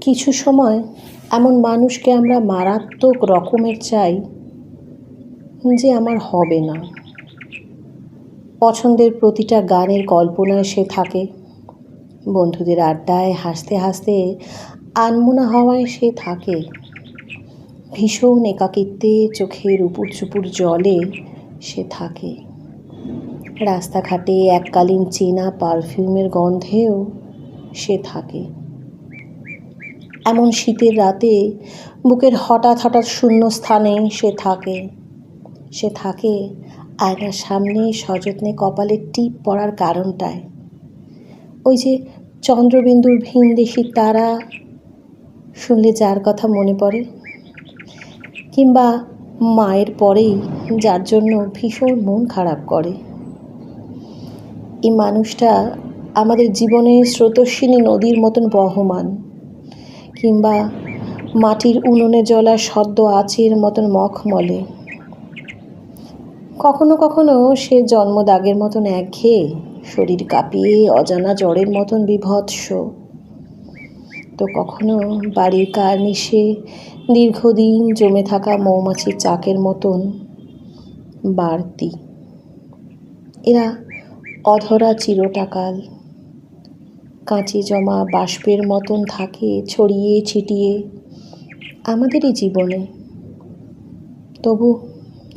কিছু সময় এমন মানুষকে আমরা মারাত্মক রকমের চাই যে আমার হবে না। পছন্দের প্রতিটা গানের কল্পনায় সে থাকে। বন্ধুদের আড্ডায় হাসতে হাসতে, আনমোনা হওয়ায় সে থাকে। ভীষণ একাকিত্বে চোখের উপুর চুপুর জলে সে থাকে। রাস্তাঘাটে এককালীন চেনা পারফিউমের গন্ধেও সে থাকে। এমন শীতের রাতে বুকের হঠাৎ হঠাৎ শূন্য স্থানে সে থাকে। সে থাকে আয়নার সামনে সযত্নে কপালে টিপ পড়ার কারণটায়। ওই যে চন্দ্রবিন্দুর ভিনদেশি তারা, শুনলে যার কথা মনে পড়ে? কিংবা মায়ের পরেই যার জন্য ভীষণ মন খারাপ করে? এই মানুষটা আমাদের জীবনে স্রোতস্বিনী নদীর মতন বহমান। কিংবা মাটির উনুনে জ্বলা সদ্য আঁচের মতন মখমলে। কখনো কখনো সে জন্মদাগের মতন একঘেয়ে, শরীর কাঁপিয়ে অজানা জ্বরের মতন বিভৎস। তো কখনো বাড়ির কার কার্নিশে দীর্ঘদিন জমে থাকা মৌমাছির চাকের মতন বাড়তি। এরা অধরা চিরটাকাল কাঁচে জমা বাষ্পের মতন থাকে ছড়িয়ে ছিটিয়ে আমাদেরই জীবনে। তবু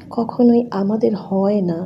কখনোই আমাদের হয় না।